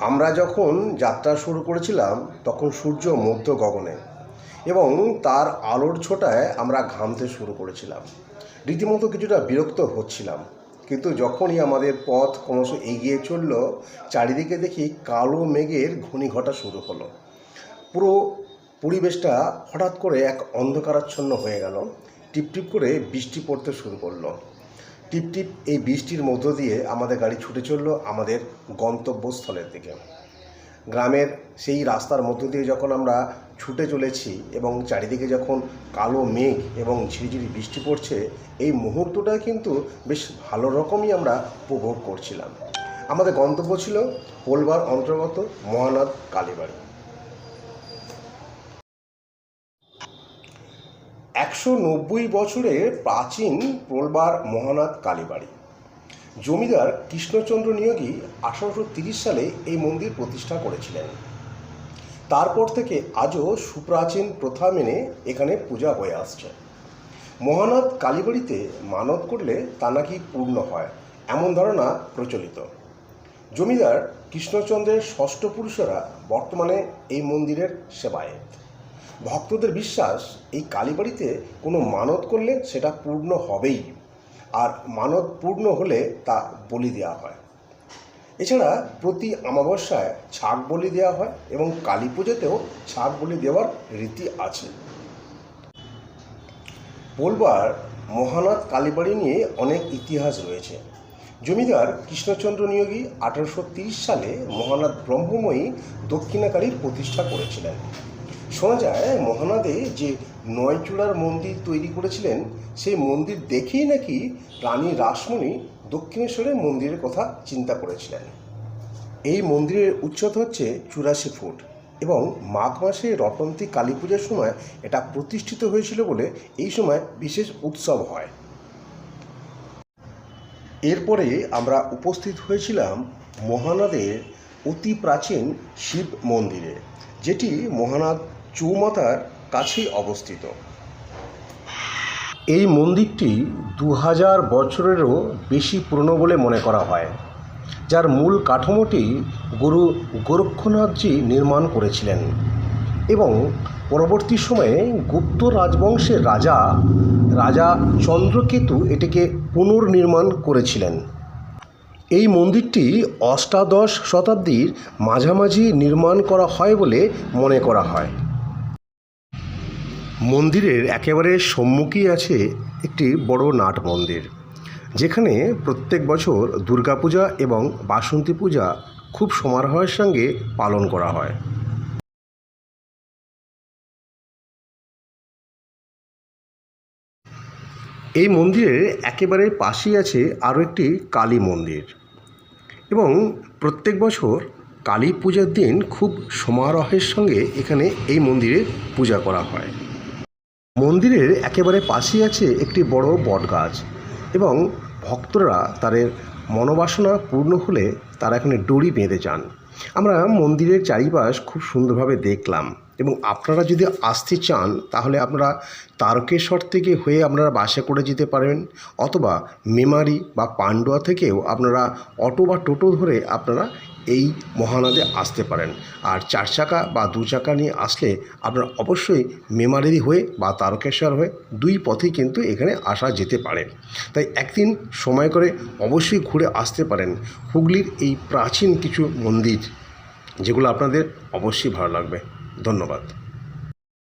আমরা যখন যাত্রা শুরু করেছিলাম, তখন সূর্য মধ্য গগনে এবং তার আলোর ছোটায় আমরা ঘামতে শুরু করেছিলাম। রীতিমতো কিছুটা বিরক্ত হচ্ছিলাম। কিন্তু যখনই আমাদের পথ ক্রমশ এগিয়ে চলল, চারিদিকে দেখি কালো মেঘের ঘূর্ণিঘটা শুরু হলো। পুরো পরিবেশটা হঠাৎ করে এক অন্ধকারাচ্ছন্ন হয়ে গেল। টিপটিপ করে বৃষ্টি পড়তে শুরু করল। টিপটিপ এই বৃষ্টির মধ্য দিয়ে আমাদের গাড়ি ছুটে চলল আমাদের গন্তব্যস্থলের দিকে। গ্রামের সেই রাস্তার মধ্য দিয়ে যখন আমরা ছুটে চলেছি এবং চারিদিকে যখন কালো মেঘ এবং ঝিরিঝিরি বৃষ্টি পড়ছে, এই মুহূর্তটা কিন্তু বেশ ভালো রকমই আমরা উপভোগ করছিলাম। আমাদের গন্তব্য ছিল পোলবার অন্তর্গত মহানাদ কালীবাড়ি। একশো নব্বই বছরের প্রাচীন প্রলবার মহানাথ কালীবাড়ি। জমিদার কৃষ্ণচন্দ্র নিয়োগী আঠারোশো তিরিশ সালে এই মন্দির প্রতিষ্ঠা করেছিলেন। তারপর থেকে আজও সুপ্রাচীন প্রথা মেনে এখানে পূজা হয়ে আসছে। মহানাথ কালীবাড়িতে মানত করলে তা নাকি পূর্ণ হয়, এমন ধারণা প্রচলিত। জমিদার কৃষ্ণচন্দ্রের ষষ্ঠ পুরুষেরা বর্তমানে এই মন্দিরের সেবায়েত ভক্তদের বিশ্বাস, এই কালীবাড়িতে কোনো মানত করলে সেটা পূর্ণ হবেই। আর মানত পূর্ণ হলে তা বলি দেওয়া হয়। এছাড়া প্রতি অমাবস্যায় ছাগ বলি দেওয়া হয় এবং কালী পুজোতেও ছাগ বলি দেওয়ার রীতি আছে। বলবার মহানাথ কালীবাড়ি নিয়ে অনেক ইতিহাস রয়েছে। জমিদার কৃষ্ণচন্দ্র নিয়োগী আঠারোশো সালে মহানাথ ব্রহ্মময়ী দক্ষিণাকালীর প্রতিষ্ঠা করেছিলেন। শোনা যায় মহানাদে যে নয়চূড়ার মন্দির তৈরি করেছিলেন, সেই মন্দির দেখেই নাকি রানী রাসমণি দক্ষিণেশ্বরের মন্দিরের কথা চিন্তা করেছিলেন। এই মন্দিরের উচ্চতা হচ্ছে চুরাশি ফুট এবং মাঘ মাসে রটন্তী কালী পূজার সময় এটা প্রতিষ্ঠিত হয়েছিল বলে এই সময় বিশেষ উৎসব হয়। এরপরে আমরা উপস্থিত হয়েছিলাম মহানাদের অতি প্রাচীন শিব মন্দিরে, যেটি মহানাদ চৌমাতার কাছেই অবস্থিত। এই মন্দিরটি দু হাজার বছরেরও বেশি পুরনো বলে মনে করা হয়, যার মূল কাঠামোটি গুরু গোরক্ষনাথজি নির্মাণ করেছিলেন এবং পরবর্তী সময়ে গুপ্ত রাজবংশের রাজা রাজা চন্দ্রকেতু এটিকে পুনর্নির্মাণ করেছিলেন। এই মন্দিরটি অষ্টাদশ শতাব্দীর মাঝামাঝি নির্মাণ করা হয় বলে মনে করা হয়। মন্দিরের একেবারে সম্মুখেই আছে একটি বড় নাট মন্দির, যেখানে প্রত্যেক বছর দুর্গাপূজা এবং বাসন্তী পূজা খুব সমারোহের সঙ্গে পালন করা হয়। এই মন্দিরের একেবারে পাশেই আছে আরও একটি কালী মন্দির এবং প্রত্যেক বছর কালী পূজার দিন খুব সমারোহের সঙ্গে এখানে এই মন্দিরে পূজা করা হয়। মন্দিরের একেবারে পাশেই আছে একটি বড় বট গাছ এবং ভক্তরা তাদের মনোবাসনা পূর্ণ হলে তারা এখানে দড়ি বেঁধে যান। আমরা মন্দিরের চারিপাশ খুব সুন্দরভাবে দেখলাম। এবং আপনারা যদি আসতে চান, তাহলে আপনারা তারকেশ্বর থেকে হয়ে আপনারা বাসে করে যেতে পারেন, অথবা মেমারি বা পান্ডুয়া থেকেও আপনারা অটো বা টোটো ধরে আপনারা এই মহানদে আসতে পারেন। আর চার চাকা বা দু চাকা নিয়ে আসলে আপনারা অবশ্যই মেমারি হয়ে বা তারকেশ্বর হয়ে দুই পথেই কিন্তু এখানে আসা যেতে পারে। তাই একদিন সময় করে অবশ্যই ঘুরে আসতে পারেন হুগলির এই প্রাচীন কিছু মন্দির, যেগুলো আপনাদের অবশ্যই ভালো লাগবে। ধন্যবাদ।